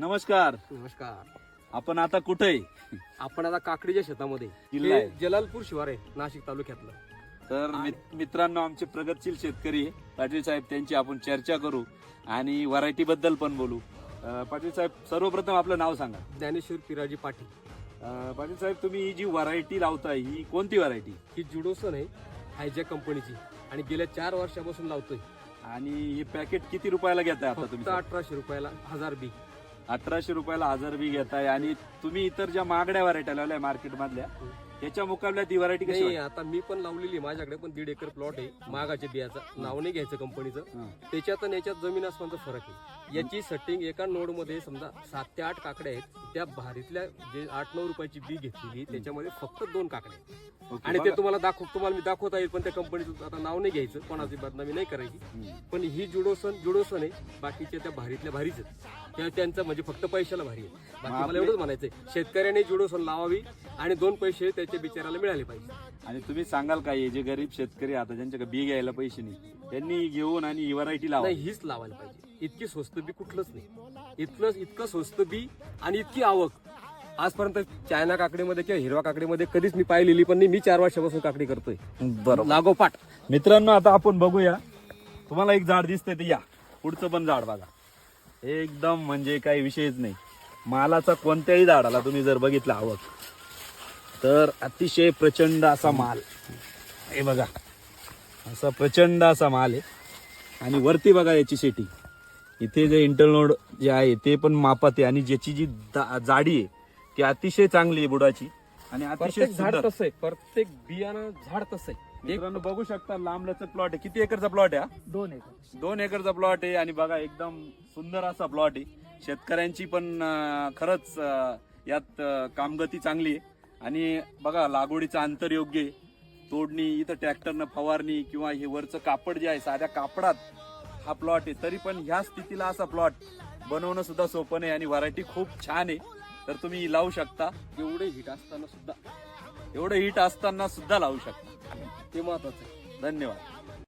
नमस्कार. नमस्कार. आपण आता कुठे? आहे? आपण आता काकडीच्या शेतामध्ये. किल्ला हे. जलालपूर शिवार आहे नाशिक तालुक्यातलं. तर मित- मित्रांनो आमचे प्रगतशील शेतकरी आहे. पाटील साहेब त्यांची आपण चर्चा करू आणि व्हरायटी बद्दल पण बोलू. अं, पाटील साहेब सर्वप्रथम आपलं नाव सांगा. ज्ञानेश्वर पिराजी पाटील. अं, पाटील साहेब तुम्ही ही जी व्हरायटी लावताय ही कोणती व्हरायटी? ही जुडोसन आहे हायजॅक कंपनीची. आणि गेल्या चार वर्षापासून लावतोय. आणि हे पॅकेट किती रुपयाला घेताय आता फक्त तुम्ही? अठराशे रुपयाला हजार बी. अठराशे रुपयाला हजार बी घेताय आणि तुम्ही इतर ज्या महागड्या व्हरायटी लावल्या मार्केटमधल्या त्याच्या मुकाबल्यात ही व्हरायटी कशी नाही आता मी पण लावलेली आहे माझ्याकडे पण दीड एकर प्लॉट आहे. मागाच्या बियाचा नाव नाही घ्यायचं कंपनीचं? त्याच्यात आणि याच्यात जमीन आसमानचा फरक आहे. याची सेटिंग एका नोडमध्ये समजा सात ते आठ काकड्या आहेत. त्या भारीतल्या जे आठ नऊ रुपयाची बी घेतलेली त्याच्यामध्ये फक्त दोन काकड्या आहेत. ओके, आणि ते बघा. तुम्हाला दाखव तुम्हाला मी दाखवता येईल पण त्या कंपनीचं आता नाव नाही घ्यायचं. कोणाची बदनामी नाही करायची. पण ही जुडोसन जुडोसन आहे. बाकीच्या त्या भारीतल्या भारीच आहेत. त्या त्यांचं म्हणजे फक्त पैशाला भारी आहे. बाकी मला एवढंच म्हणायचंय. शेतकऱ्याने जुडोसन लावावी आणि दोन पैसे त्याच्या बिचाराला मिळाले पाहिजे. आणि तुम्ही सांगाल काय हे जे गरीब शेतकरी आता ज्यांच्याकडे बी घ्यायला पैसे नाही त्यांनी घेऊन आणि ही व्हरायटी लावा. नाही हीच लावायला पाहिजे. इतकी स्वस्त बी कुठलंच नाही. इतकं इतकं स्वस्त बी आणि इतकी आवक. आजपर्यंत चायना काकडीमध्ये किंवा हिरवा काकडीमध्ये कधीच मी पाहिलेली पण नाही. मी चार वर्षापासून काकडी करतोय. बरोबर. लागोपाठ मित्रांनो आता आपण बघूया. तुम्हाला एक झाड दिसतंय ते या. पुढचं पण झाड बघा. एकदम म्हणजे काही विषयच नाही. मालाचा कोणत्याही झाडाला तुम्ही जर बघितलं आवक. तर अतिशय प्रचंड असा माल. हे बघा. असा प्रचंड असा माल आहे. आणि वरती बघा याची शेटी इथे जे इंटरनोड जे आहे ते पण मापात आहे. आणि ज्याची जी जाडी आहे ती अतिशय चांगली आहे बुडाची. आणि अतिशय झाड तसं आहे. प्रत्येक बियाणं झाड तसं आहे. मित्रांनो बघू शकता लांब लचक प्लॉट आहे. किती एकरचा प्लॉट आहे? दोन एकर. दोन एकरचा प्लॉट आहे. आणि बघा एकदम सुंदर असा प्लॉट आहे. शेतकऱ्यांची पण खरंच यात कामगती चांगली आहे. आणि बघा लागवडीचं अंतर योग्य आहे. तोडणी इथं ट्रॅक्टरनं फवारणी किंवा हे वरचं कापड जे आहे साध्या कापडात हा प्लॉट आहे. तरी पण ह्या स्थितीला असा प्लॉट बनवणं सुद्धा सोपं नाही आणि व्हरायटी खूप छान आहे. तर तुम्ही लावू शकता. एवढे हिट असताना सुद्धा एवढं हिट असताना सुद्धा लावू शकता. ते महत्वाचं आहे. धन्यवाद.